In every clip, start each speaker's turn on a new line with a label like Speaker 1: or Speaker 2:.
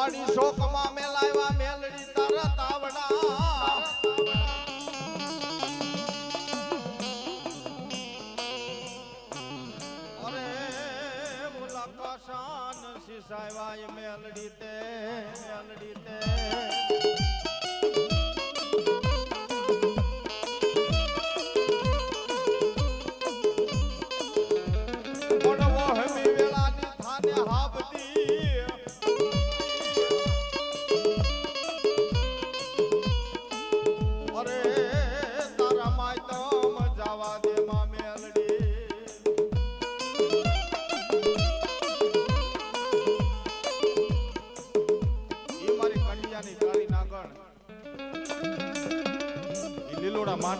Speaker 1: વાડી શોકમાં મેલાવ્યા મેલડી તરત તાવડા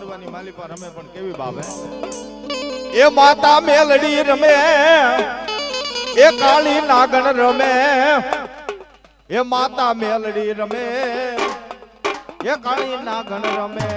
Speaker 1: લીલોડા માંડવાની માલી પર રમે પણ કેવી બાબે એ માતા મેલડી રમે એ કાળી નાગણ રમે એ માતા મેલડી રમે એ કાળી નાગણ રમે.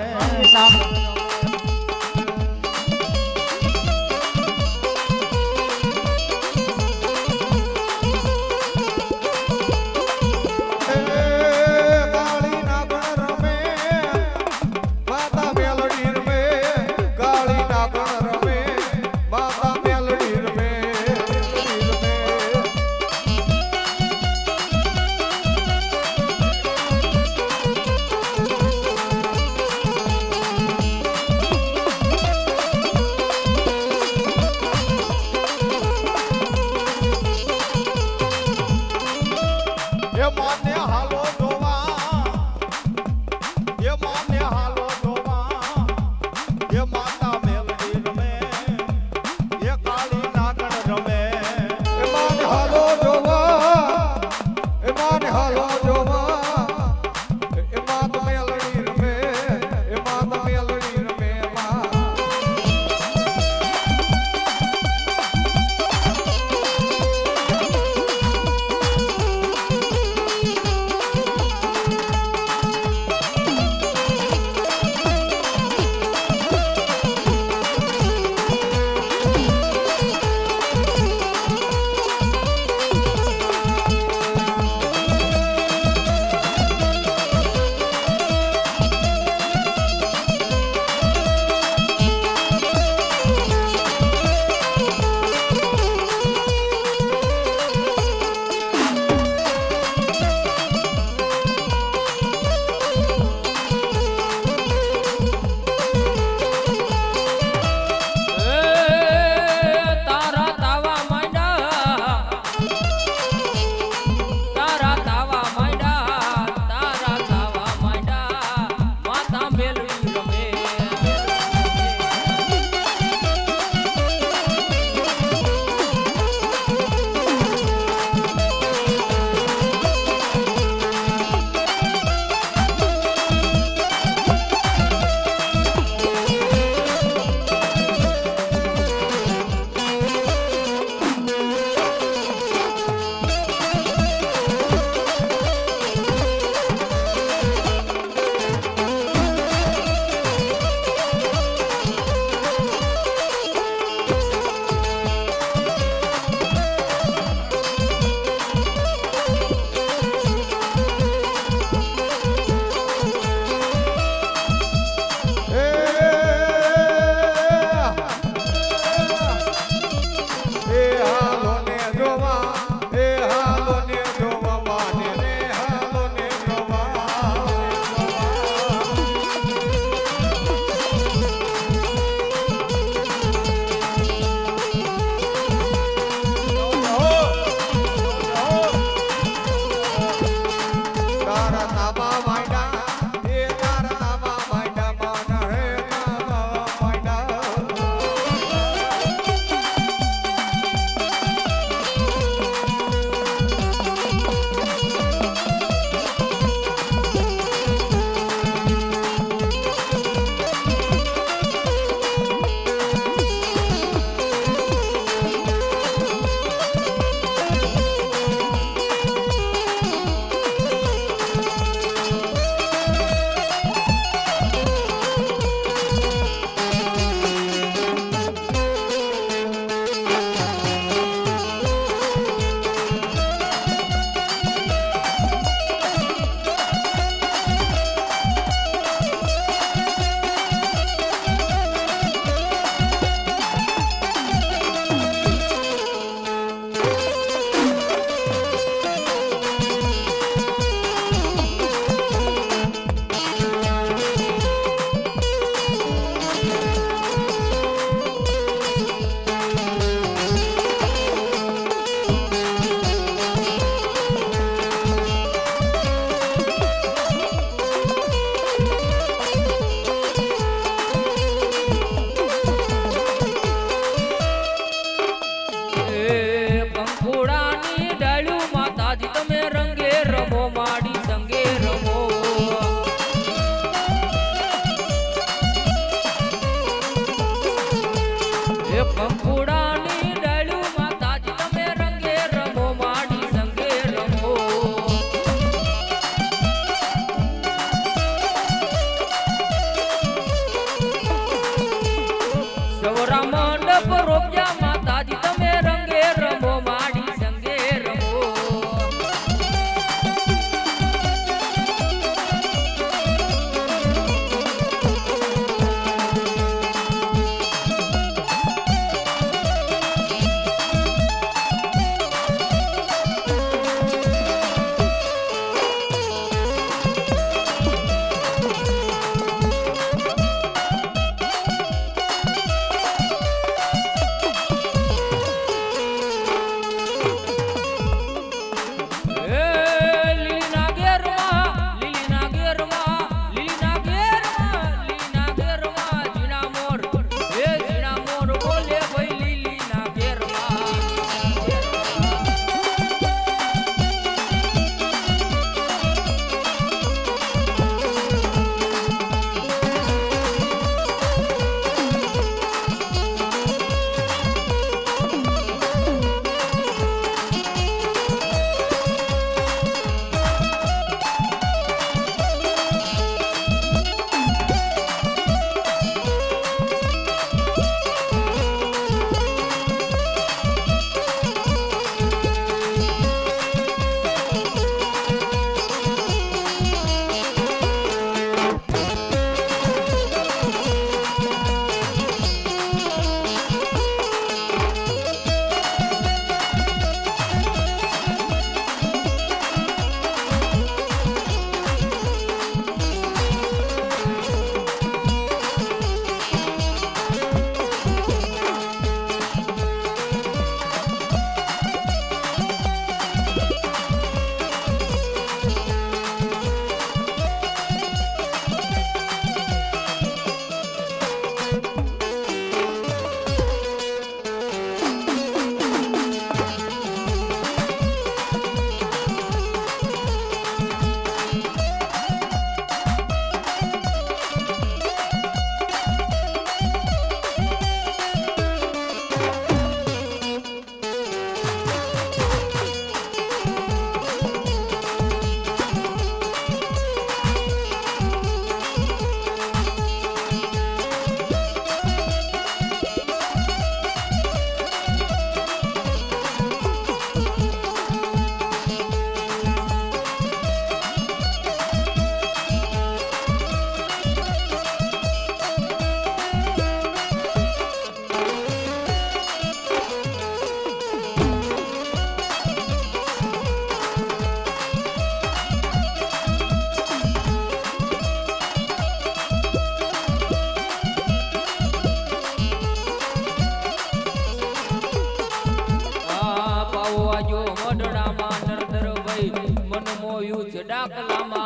Speaker 1: એ
Speaker 2: આ મડડામાં નરદર ભાઈ મન મોયું છે ડાકલામાં